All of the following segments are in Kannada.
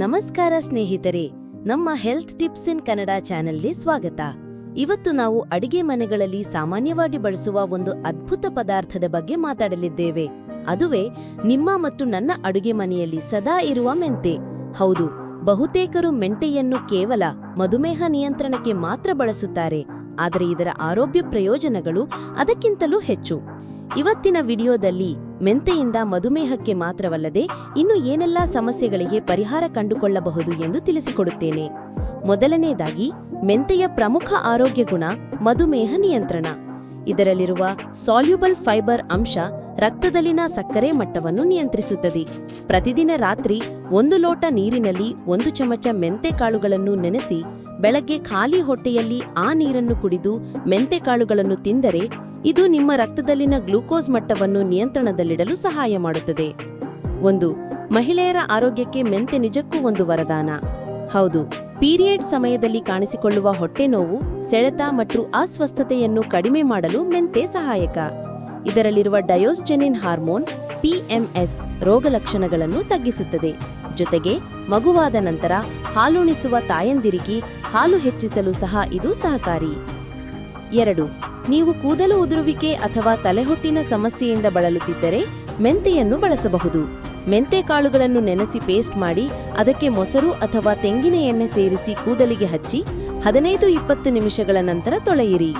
ನಮಸ್ಕಾರ ಸ್ನೇಹಿತರೆ, ನಮ್ಮ ಹೆಲ್ತ್ ಟಿಪ್ಸ್ ಇನ್ ಕನ್ನಡ ಚಾನೆಲ್ಗೆ ಸ್ವಾಗತ. ಇವತ್ತು ನಾವು ಅಡಿಗೆ ಮನೆಗಳಲ್ಲಿ ಸಾಮಾನ್ಯವಾಗಿ ಬಳಸುವ ಒಂದು ಅದ್ಭುತ ಪದಾರ್ಥದ ಬಗ್ಗೆ ಮಾತಾಡಲಿದ್ದೇವೆ. ಅದುವೇ, ನಿಮ್ಮ ಮತ್ತು ನನ್ನ ಅಡುಗೆ ಮನೆಯಲ್ಲಿ ಸದಾ ಇರುವ ಮೆಂತೆ. ಹೌದು, ಬಹುತೇಕರು ಮೆಂತೆಯನ್ನು ಕೇವಲ ಮಧುಮೇಹ ನಿಯಂತ್ರಣಕ್ಕೆ ಮಾತ್ರ ಬಳಸುತ್ತಾರೆ, ಆದರೆ ಇದರ ಆರೋಗ್ಯ ಪ್ರಯೋಜನಗಳು ಅದಕ್ಕಿಂತಲೂ ಹೆಚ್ಚು. ಇವತ್ತಿನ ವಿಡಿಯೋದಲ್ಲಿ ಮೆಂತೆಯಿಂದ ಮಧುಮೇಹಕ್ಕೆ ಮಾತ್ರವಲ್ಲದೆ ಇನ್ನು ಏನೆಲ್ಲ ಸಮಸ್ಯೆಗಳಿಗೆ ಪರಿಹಾರ ಕಂಡುಕೊಳ್ಳಬಹುದು ಎಂದು ತಿಳಿಸಿಕೊಡುತ್ತೇನೆ. ಮೊದಲನೆಯದಾಗಿ, ಮೆಂತೆಯ ಪ್ರಮುಖ ಆರೋಗ್ಯ ಗುಣ ಮಧುಮೇಹ ನಿಯಂತ್ರಣ. ಇದರಲ್ಲಿರುವ ಸಾಲ್ಯುಬಲ್ ಫೈಬರ್ ಅಂಶ ರಕ್ತದಲ್ಲಿನ ಸಕ್ಕರೆ ಮಟ್ಟವನ್ನು ನಿಯಂತ್ರಿಸುತ್ತದೆ. ಪ್ರತಿದಿನ ರಾತ್ರಿ ಒಂದು ಲೋಟ ನೀರಿನಲ್ಲಿ ಒಂದು ಚಮಚ ಮೆಂತೆಕಾಳುಗಳನ್ನು ನೆನೆಸಿ, ಬೆಳಗ್ಗೆ ಖಾಲಿ ಹೊಟ್ಟೆಯಲ್ಲಿ ಆ ನೀರನ್ನು ಕುಡಿದು ಮೆಂತೆಕಾಳುಗಳನ್ನು ತಿಂದರೆ ಇದು ನಿಮ್ಮ ರಕ್ತದಲ್ಲಿನ ಗ್ಲೂಕೋಸ್ ಮಟ್ಟವನ್ನು ನಿಯಂತ್ರಣದಲ್ಲಿಡಲು ಸಹಾಯ ಮಾಡುತ್ತದೆ. ಒಂದು, ಮಹಿಳೆಯರ ಆರೋಗ್ಯಕ್ಕೆ ಮೆಂತೆ ನಿಜಕ್ಕೂ ಒಂದು ವರದಾನ. ಹೌದು, ಪೀರಿಯಡ್ ಸಮಯದಲ್ಲಿ ಕಾಣಿಸಿಕೊಳ್ಳುವ ಹೊಟ್ಟೆ ನೋವು, ಸೆಳೆತ ಮತ್ತು ಅಸ್ವಸ್ಥತೆಯನ್ನು ಕಡಿಮೆ ಮಾಡಲು ಮೆಂತೆ ಸಹಾಯಕ. ಇದರಲ್ಲಿರುವ ಡಯೋಸ್ಜೆನಿನ್ ಹಾರ್ಮೋನ್ ಪಿಎಂಎಸ್ ರೋಗಲಕ್ಷಣಗಳನ್ನು ತಗ್ಗಿಸುತ್ತದೆ. ಜೊತೆಗೆ, ಮಗುವಾದ ನಂತರ ಹಾಲುಣಿಸುವ ತಾಯಂದಿರಿಗೆ ಹಾಲು ಹೆಚ್ಚಿಸಲು ಸಹ ಇದು ಸಹಕಾರಿ. ಎರಡು ನೀವು ಕೂದಲು ಉದುರುವಿಕೆ ಅಥವಾ ತಲೆಹೊಟ್ಟಿನ ಸಮಸ್ಯೆಯಿಂದ ಬಳಲುತ್ತಿದ್ದರೆ ಮೆಂತೆಯನ್ನು ಬಳಸಬಹುದು. ಮೆಂತೆ ಕಾಳುಗಳನ್ನು ನೆನೆಸಿ ಪೇಸ್ಟ್ ಮಾಡಿ, ಅದಕ್ಕೆ ಮೊಸರು ಅಥವಾ ತೆಂಗಿನ ಎಣ್ಣೆ ಸೇರಿಸಿ ಕೂದಲಿಗೆ ಹಚ್ಚಿ, ಹದಿನೈದು ಇಪ್ಪತ್ತು ನಿಮಿಷಗಳ ನಂತರ ತೊಳೆಯಿರಿ.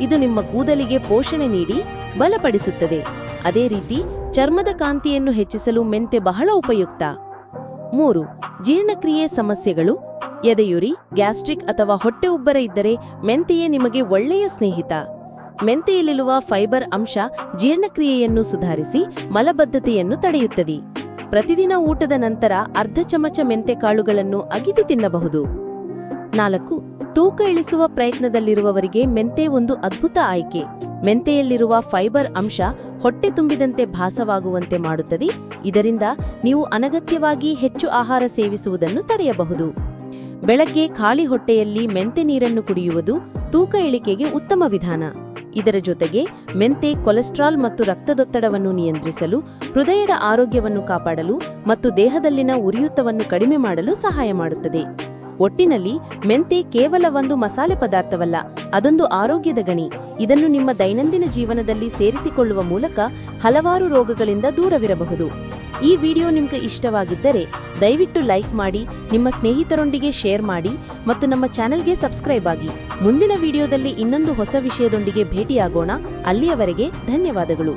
ಇದು ನಿಮ್ಮ ಕೂದಲಿಗೆ ಪೋಷಣೆ ನೀಡಿ ಬಲಪಡಿಸುತ್ತದೆ. ಅದೇ ರೀತಿ ಚರ್ಮದ ಕಾಂತಿಯನ್ನು ಹೆಚ್ಚಿಸಲು ಮೆಂತೆ ಬಹಳ ಉಪಯುಕ್ತ. ಮೂರು, ಜೀರ್ಣಕ್ರಿಯೆ ಸಮಸ್ಯೆಗಳು. ಎದೆಯುರಿ, ಗ್ಯಾಸ್ಟ್ರಿಕ್ ಅಥವಾ ಹೊಟ್ಟೆ ಉಬ್ಬರ ಇದ್ದರೆ ಮೆಂತೆಯೇ ನಿಮಗೆ ಒಳ್ಳೆಯ ಸ್ನೇಹಿತ. ಮೆಂತೆಯಲ್ಲಿರುವ ಫೈಬರ್ ಅಂಶ ಜೀರ್ಣಕ್ರಿಯೆಯನ್ನು ಸುಧಾರಿಸಿ ಮಲಬದ್ಧತೆಯನ್ನು ತಡೆಯುತ್ತದೆ. ಪ್ರತಿದಿನ ಊಟದ ನಂತರ ಅರ್ಧ ಚಮಚ ಮೆಂತೆ ಕಾಳುಗಳನ್ನು ಅಗಿದು ತಿನ್ನಬಹುದು. ನಾಲ್ಕು, ತೂಕ ಇಳಿಸುವ ಪ್ರಯತ್ನದಲ್ಲಿರುವವರಿಗೆ ಮೆಂತೆ ಒಂದು ಅದ್ಭುತ ಆಯ್ಕೆ. ಮೆಂತೆಯಲ್ಲಿರುವ ಫೈಬರ್ ಅಂಶ ಹೊಟ್ಟೆ ತುಂಬಿದಂತೆ ಭಾಸವಾಗುವಂತೆ ಮಾಡುತ್ತದೆ. ಇದರಿಂದ ನೀವು ಅನಗತ್ಯವಾಗಿ ಹೆಚ್ಚು ಆಹಾರ ಸೇವಿಸುವುದನ್ನು ತಡೆಯಬಹುದು. ಬೆಳಗ್ಗೆ ಖಾಲಿ ಹೊಟ್ಟೆಯಲ್ಲಿ ಮೆಂತೆ ನೀರನ್ನು ಕುಡಿಯುವುದು ತೂಕ ಇಳಿಕೆಗೆ ಉತ್ತಮ ವಿಧಾನ. ಇದರ ಜೊತೆಗೆ ಮೆಂತೆ, ಕೊಲೆಸ್ಟ್ರಾಲ್ ಮತ್ತು ರಕ್ತದೊತ್ತಡವನ್ನು ನಿಯಂತ್ರಿಸಲು, ಹೃದಯದ ಆರೋಗ್ಯವನ್ನು ಕಾಪಾಡಲು ಮತ್ತು ದೇಹದಲ್ಲಿನ ಉರಿಯೂತವನ್ನು ಕಡಿಮೆ ಮಾಡಲು ಸಹಾಯ ಮಾಡುತ್ತದೆ. ಒಟ್ಟಿನಲ್ಲಿ ಮೆಂತೆ ಕೇವಲ ಒಂದು ಮಸಾಲೆ ಪದಾರ್ಥವಲ್ಲ ಅದೊಂದು ಆರೋಗ್ಯದ ಗಣಿ. ಇದನ್ನು ನಿಮ್ಮ ದೈನಂದಿನ ಜೀವನದಲ್ಲಿ ಸೇರಿಸಿಕೊಳ್ಳುವ ಮೂಲಕ ಹಲವಾರು ರೋಗಗಳಿಂದ ದೂರವಿರಬಹುದು. ಈ ವಿಡಿಯೋ ನಿಮ್ಗೆ ಇಷ್ಟವಾಗಿದ್ದರೆ ದಯವಿಟ್ಟು ಲೈಕ್ ಮಾಡಿ, ನಿಮ್ಮ ಸ್ನೇಹಿತರೊಂದಿಗೆ ಶೇರ್ ಮಾಡಿ ಮತ್ತು ನಮ್ಮ ಚಾನೆಲ್ಗೆ ಸಬ್ಸ್ಕ್ರೈಬ್ ಆಗಿ. ಮುಂದಿನ ವಿಡಿಯೋದಲ್ಲಿ ಇನ್ನೊಂದು ಹೊಸ ವಿಷಯದೊಂದಿಗೆ ಭೇಟಿಯಾಗೋಣ. ಅಲ್ಲಿಯವರೆಗೆ ಧನ್ಯವಾದಗಳು.